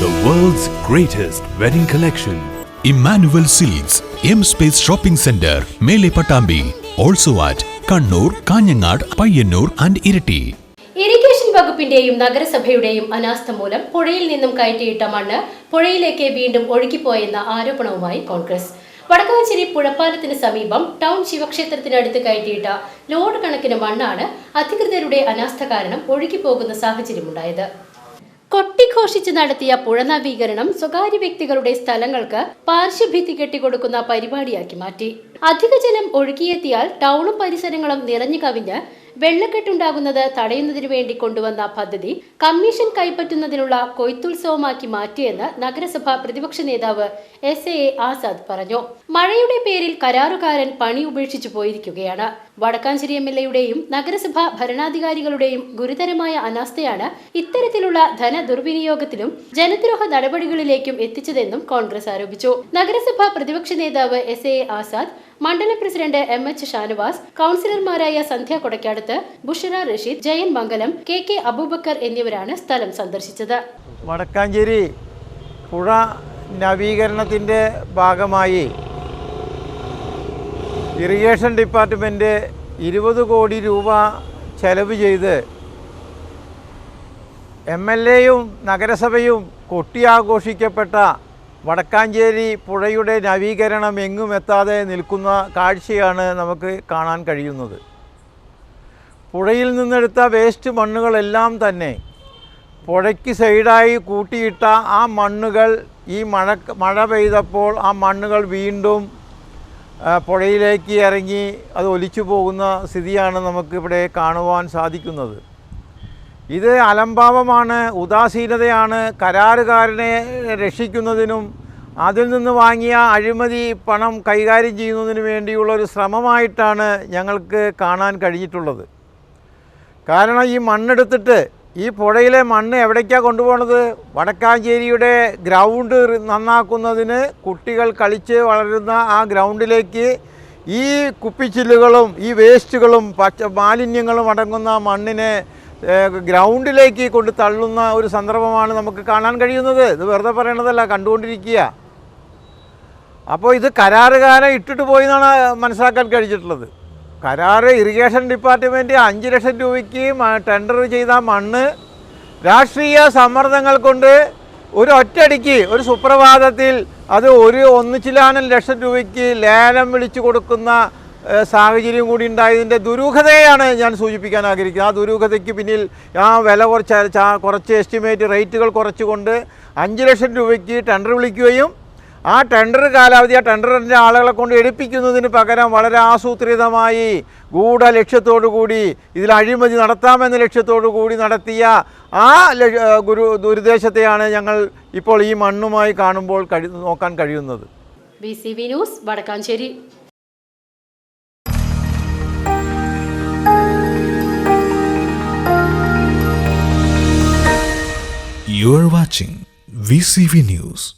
greatest wedding collection. Emmanuel Seeds, M Space Shopping Center, Mele Patambi. Also at Kannur Kanhangad Payyanur and Iritty irrigation വകുപ്പിന്റെയും നഗരസഭയുടെയും അനാസ്ഥ മൂലം പുഴയിൽ നിന്നും കയറ്റിയിട്ട മണ്ണ് പുഴയിലേക്ക് വീണ്ടും ഒഴുകിപ്പോയെന്ന ആരോപണവുമായി കോൺഗ്രസ് വടക്കാഞ്ചേരി പുഴപ്പാലത്തിന് സമീപം ടൗൺ ശിവക്ഷേത്രത്തിനടുത്ത് കയറ്റിയിട്ട ലോഡ് കണക്കിന് മണ്ണാണ് അധികൃതരുടെ അനാസ്ഥ കാരണം ഒഴുകിപ്പോകുന്ന സാഹചര്യമുണ്ടായത് കൊട്ടിഘോഷിച്ച് നടത്തിയ പുഴ നവീകരണം സ്വകാര്യ വ്യക്തികളുടെ സ്ഥലങ്ങൾക്ക് പാർശ്വഭിത്തി കെട്ടിക്കൊടുക്കുന്ന പരിപാടിയാക്കി മാറ്റി. അധിക ജലം ഒഴുകിയെത്തിയാൽ ടൗണും പരിസരങ്ങളും നിറഞ്ഞു കവിഞ്ഞ് വെള്ളക്കെട്ടുണ്ടാകുന്നത് തടയുന്നതിനു വേണ്ടി കൊണ്ടുവന്ന പദ്ധതി കമ്മീഷൻ കൈപ്പറ്റുന്നതിനുള്ള കൊയ്ത്തുത്സവമാക്കി മാറ്റിയെന്ന് നഗരസഭാ പ്രതിപക്ഷ നേതാവ് എസ് എ ആസാദ് പറഞ്ഞു. മഴയുടെ പേരിൽ കരാറുകാരൻ പണി ഉപേക്ഷിച്ചു പോയിരിക്കുകയാണ്. വടക്കാഞ്ചേരി എം എൽ എയുടെയും നഗരസഭാ ഭരണാധികാരികളുടെയും ഗുരുതരമായ അനാസ്ഥയാണ് ഇത്തരത്തിലുള്ള ധനദുർവിനിയോഗത്തിലും ജനദ്രോഹ നടപടികളിലേക്കും എത്തിച്ചതെന്നും കോൺഗ്രസ് ആരോപിച്ചു. നഗരസഭാ പ്രതിപക്ഷ നേതാവ് എസ് എ ആസാദ് മണ്ഡലം പ്രസിഡന്റ് എം എച്ച് ഷാനുവാസ് കൗൺസിലർമാരായ സന്ധ്യ കൊടക്കാടത്ത് ബുഷറ റഷീദ് ജയൻ മംഗലം കെ കെ അബൂബക്കർ എന്നിവരാണ് സ്ഥലം സന്ദർശിച്ചത്. വടക്കാഞ്ചേരി പുഴ നവീകരണത്തിന്റെ ഭാഗമായി ഇറിഗേഷൻ ഡിപ്പാർട്ട്മെന്റ് ഇരുപത് കോടി രൂപ ചെലവ് ചെയ്ത് എം എൽ എയും നഗരസഭയും കൊട്ടിയാഘോഷിക്കപ്പെട്ട വടക്കാഞ്ചേരി പുഴയുടെ നവീകരണം എങ്ങും എത്താതെ നിൽക്കുന്ന കാഴ്ചയാണ് നമുക്ക് കാണാൻ കഴിയുന്നത്. പുഴയിൽ നിന്നെടുത്ത വേസ്റ്റ് മണ്ണുകളെല്ലാം തന്നെ പുഴയ്ക്ക് സൈഡായി കൂട്ടിയിട്ട ആ മണ്ണുകൾ ഈ മഴ മഴ പെയ്തപ്പോൾ ആ മണ്ണുകൾ വീണ്ടും പുഴയിലേക്ക് ഇറങ്ങി അത് ഒലിച്ചു പോകുന്ന സ്ഥിതിയാണ് നമുക്കിവിടെ കാണുവാൻ സാധിക്കുന്നത്. ഇത് അലംഭാവമാണ് ഉദാസീനതയാണ്. കരാറുകാരനെ രക്ഷിക്കുന്നതിനും അതിൽ നിന്ന് വാങ്ങിയ അഴിമതി പണം കൈകാര്യം ചെയ്യുന്നതിന് വേണ്ടിയുള്ള ഒരു ശ്രമമായിട്ടാണ് ഞങ്ങൾക്ക് കാണാൻ കഴിഞ്ഞിട്ടുള്ളത്. കാരണം ഈ മണ്ണെടുത്തിട്ട് ഈ പുഴയിലെ മണ്ണ് എവിടേക്കാണ് കൊണ്ടുപോകുന്നത് വടക്കാഞ്ചേരിയുടെ ഗ്രൗണ്ട് നന്നാക്കുന്നതിന് കുട്ടികൾ കളിച്ച് വളരുന്ന ആ ഗ്രൗണ്ടിലേക്ക് ഈ കുപ്പിച്ചില്ലുകളും ഈ വേസ്റ്റുകളും പച്ച മാലിന്യങ്ങളും അടങ്ങുന്ന മണ്ണിനെ ഗ്രൗണ്ടിലേക്ക് കൊണ്ട് തള്ളുന്ന ഒരു സന്ദർഭമാണ് നമുക്ക് കാണാൻ കഴിയുന്നത്. ഇത് വെറുതെ പറയണതല്ല കണ്ടുകൊണ്ടിരിക്കുക. അപ്പോൾ ഇത് കരാറുകാരൻ ഇട്ടിട്ട് പോയി എന്നാണ് മനസ്സിലാക്കാൻ കഴിഞ്ഞിട്ടുള്ളത്. കരാറ് ഇറിഗേഷൻ ഡിപ്പാർട്ട്മെന്റ് അഞ്ച് ലക്ഷം രൂപയ്ക്ക് ടെൻഡർ ചെയ്ത മണ്ണ് രാഷ്ട്രീയ സമ്മർദ്ദങ്ങൾ കൊണ്ട് ഒരു ഒറ്റടിക്ക് ഒരു സുപ്രഭാതത്തിൽ അത് ഒരു ഒന്നിച്ചിലാനും ലക്ഷം രൂപയ്ക്ക് ലേലം വിളിച്ചു കൊടുക്കുന്ന സാഹചര്യം കൂടി ഉണ്ടായതിന്റെ ദുരൂഹതയാണ് ഞാൻ സൂചിപ്പിക്കാൻ ആഗ്രഹിക്കുന്നത്. ആ ദുരൂഹതയ്ക്ക് പിന്നിൽ ആ വില കുറച്ച് കുറച്ച് എസ്റ്റിമേറ്റ് റേറ്റുകൾ കുറച്ചുകൊണ്ട് അഞ്ച് ലക്ഷം രൂപയ്ക്ക് ടെൻഡർ വിളിക്കുകയും ആ ടെൻഡർ കാലാവധി ആ ടെൻഡറിന്റെ ആളുകളെ കൊണ്ട് എടുപ്പിക്കുന്നതിന് പകരം വളരെ ആസൂത്രിതമായി ഗൂഢ കൂടി ഇതിൽ അഴിമതി നടത്താമെന്ന ലക്ഷ്യത്തോടു കൂടി നടത്തിയ ആ ഗുരു ദുരുദ്ദേശത്തെയാണ് ഞങ്ങൾ ഇപ്പോൾ ഈ മണ്ണുമായി കാണുമ്പോൾ കഴി നോക്കാൻ കഴിയുന്നത്. B C V news Vadakkanchery. watching VCV News.